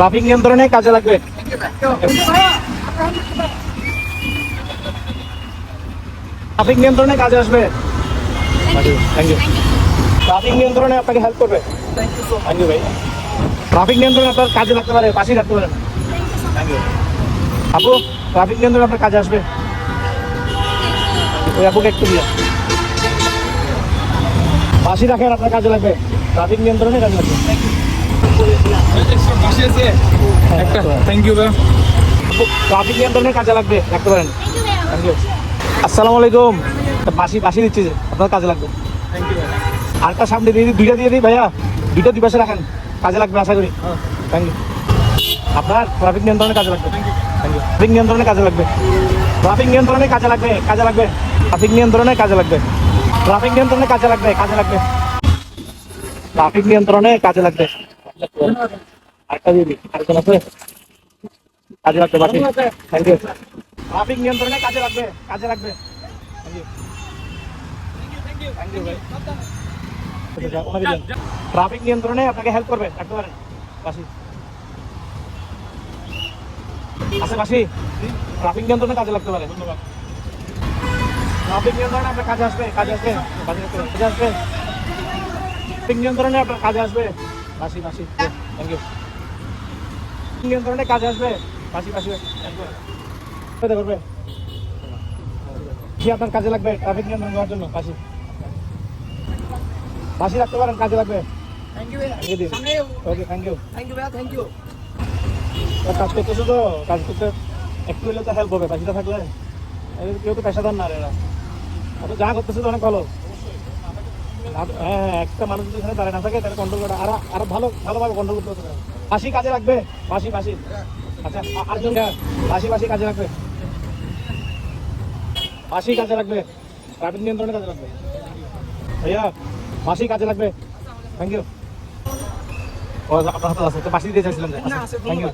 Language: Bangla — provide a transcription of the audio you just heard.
ট্রাফিক নিয়ন্ত্রণে কাজে লাগবে। ট্রাফিক নিয়ন্ত্রণে কাজে আসবে। থ্যাংক ইউ ট্রাফিক নিয়ন্ত্রণে আপনাকে হেল্প করবে। থ্যাংক ইউ ভাই। ট্রাফিক নিয়ন্ত্রণে আপনার কাজে লাগতে পারে পাশেই রাখতে পারেন। থ্যাংক ইউ আপু ট্রাফিক নিয়ন্ত্রণে আপনার কাজে আসবে। ওই আপুকে একটু দিয়ে। পাশে রাখেন আপনার কাজে লাগবে। ট্রাফিক নিয়ন্ত্রণে কাজে লাগবে। থ্যাংক ইউ ট্রাফিক নিয়ন্ত্রণে কাজে লাগবে রাখতে পারেন। থ্যাংক ইউ আসসালামু আলাইকুম। বাসি বাসি দিচ্ছি যে আপনার কাজে লাগবে। থ্যাংক ইউ ভাই আরেকটা সামনে দিয়ে দিই দুইটা দিয়ে দিই ভাইয়া। দুইটা দুই পাশে রাখেন কাজে লাগবে আশা করি। থ্যাংক ইউ আপনার ট্রাফিক নিয়ন্ত্রণে কাজে লাগবে। থ্যাংক ইউ ট্রাফিক নিয়ন্ত্রণে কাজে লাগবে। ট্রাফিক নিয়ন্ত্রণে কাজে লাগবে কাজে লাগবে। ট্রাফিক নিয়ন্ত্রণে কাজে লাগবে। ট্রাফিক নিয়ন্ত্রণে কাজে লাগবে কাজে লাগবে। ট্রাফিক নিয়ন্ত্রণে কাজে লাগবে। আরেকটা দিয়ে দিই আরেকজন আছে? কাজে লাগবে বাকি। থ্যাংক ইউ ট্রাফিক নিয়ন্ত্রণে কাজে লাগবে কাজে লাগবে। ট্রাফিক নিয়ন্ত্রণে আপনাকে হেল্প করবে রাখতে পারেন বাসি। আছে বাসি। ট্রাফিক নিয়ন্ত্রণে কাজে লাগতে পারে। ট্রাফিক নিয়ন্ত্রণে আপনার কাজে আসবে কাজে আসবে কাজে আসবে কাজে আসবে। ট্রাফিক নিয়ন্ত্রণে আপনার কাজে আসবে। বাসি বাসি থ্যাংক ইউ নিয়ন্ত্রণে কাজে আসবে। করবে করবে কি আপনার কাজে লাগবে? ট্রাফিক নিয়ন্ত্রণ করার জন্য বাসি বাসি রাখতে পারেন কাজে লাগবে। Okay thank you thank you কাজ করতেছো তো? কাজ করতে একটু হলে তো হেল্প হবে বাকিটা থাকলে। কেউ তো পেশাদার না রে এরা। যা করতেছে তো অনেক ভালো। হ্যাঁ হ্যাঁ, একটা মানুষ যদি এখানে দাঁড়িয়ে না থাকে তাহলে কন্ট্রোল করা আর আরও ভালো ভালোভাবে কন্ট্রোল করতে পারে বাসি কাজে লাগবে। বাসি বাসি আচ্ছা আ- আরেকজন। কা- বাসি বাসি কাজে লাগবে বাসি কাজে লাগবে ট্রাফিক নিয়ন্ত্রণে কাজে লাগবে ভাইয়া বাসি কাজে লাগবে থ্যাংক ইউ আপনার হাতে আছে তো বাসি দিয়ে চাইছিলাম থ্যাংক ইউ